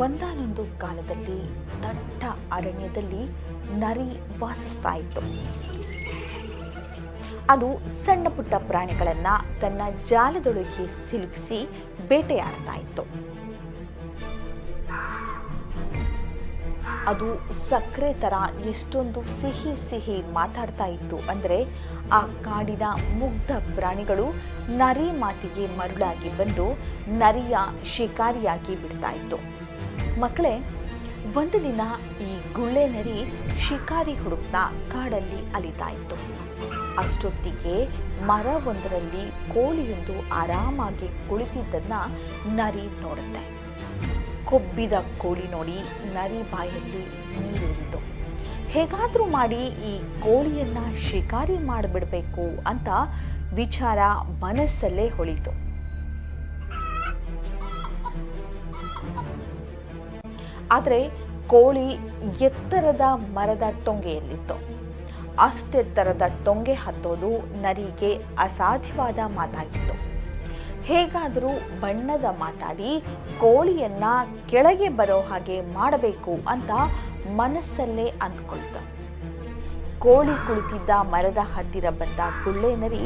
ಒಂದಾನೊಂದು ಕಾಲದಲ್ಲಿ ದಟ್ಟ ಅರಣ್ಯದಲ್ಲಿ ನರಿ ವಾಸಿಸ್ತಾ ಇತ್ತು ಅದು ಸಣ್ಣ ಪುಟ್ಟ ಪ್ರಾಣಿಗಳನ್ನ ತನ್ನ ಜಾಲದೊಳಗೆ ಸಿಲುಕಿಸಿ ಬೇಟೆಯಾಡ್ತಾ ಇತ್ತು ಅದು ಸಕ್ಕರೆ ಥರ ಎಷ್ಟೊಂದು ಸಿಹಿ ಸಿಹಿ ಮಾತಾಡ್ತಾ ಇತ್ತು ಅಂದರೆ ಆ ಕಾಡಿನ ಮುಗ್ಧ ಪ್ರಾಣಿಗಳು ನರಿ ಮಾತಿಗೆ ಮರುಳಾಗಿ ಬಂದು ನರಿಯ ಶಿಕಾರಿಯಾಗಿ ಬಿಡ್ತಾ ಇತ್ತು ಮಕ್ಕಳೇ, ಒಂದು ದಿನ ಈ ಗುಳ್ಳೆ ನರಿ ಶಿಕಾರಿ ಹುಡುಕ್ತಾ ಕಾಡಲ್ಲಿ ಅಲಿತಾ ಇತ್ತು. ಅಷ್ಟೊತ್ತಿಗೆ ಮರವೊಂದರಲ್ಲಿ ಕೋಳಿಯೊಂದು ಆರಾಮಾಗಿ ಕುಳಿತಿದ್ದನ್ನ ನರಿ ನೋಡುತ್ತೆ. ಕೊಬ್ಬಿದ ಕೋಳಿ ನೋಡಿ ನರಿ ಬಾಯಲ್ಲಿ ನೀರಿಳಿತು ಹೇಗಾದರೂ ಮಾಡಿ ಈ ಕೋಳಿಯನ್ನು ಶಿಕಾರಿ ಮಾಡಿಬಿಡಬೇಕು ಅಂತ ವಿಚಾರ ಮನಸ್ಸಲ್ಲೇ ಹೊಳಿತು. ಆದರೆ ಕೋಳಿ ಎತ್ತರದ ಮರದ ಟೊಂಗೆಯಲ್ಲಿತ್ತು. ಅಷ್ಟೆತ್ತರದ ಟೊಂಗೆ ಹತ್ತೋದು ನರಿಗೆ ಅಸಾಧ್ಯವಾದ ಮಾತಾಗಿತ್ತು. ಹೇಗಾದರೂ ಬಣ್ಣದ ಮಾತಾಡಿ ಕೋಳಿಯನ್ನ ಕೆಳಗೆ ಬರೋ ಹಾಗೆ ಮಾಡಬೇಕು ಅಂತ ಮನಸ್ಸಲ್ಲೇ ಅಂದ್ಕೊಳ್ತು. ಕೋಳಿ ಕುಳಿತಿದ್ದ ಮರದ ಹತ್ತಿರ ಬಂದ ಗುಳ್ಳೆ ನರಿ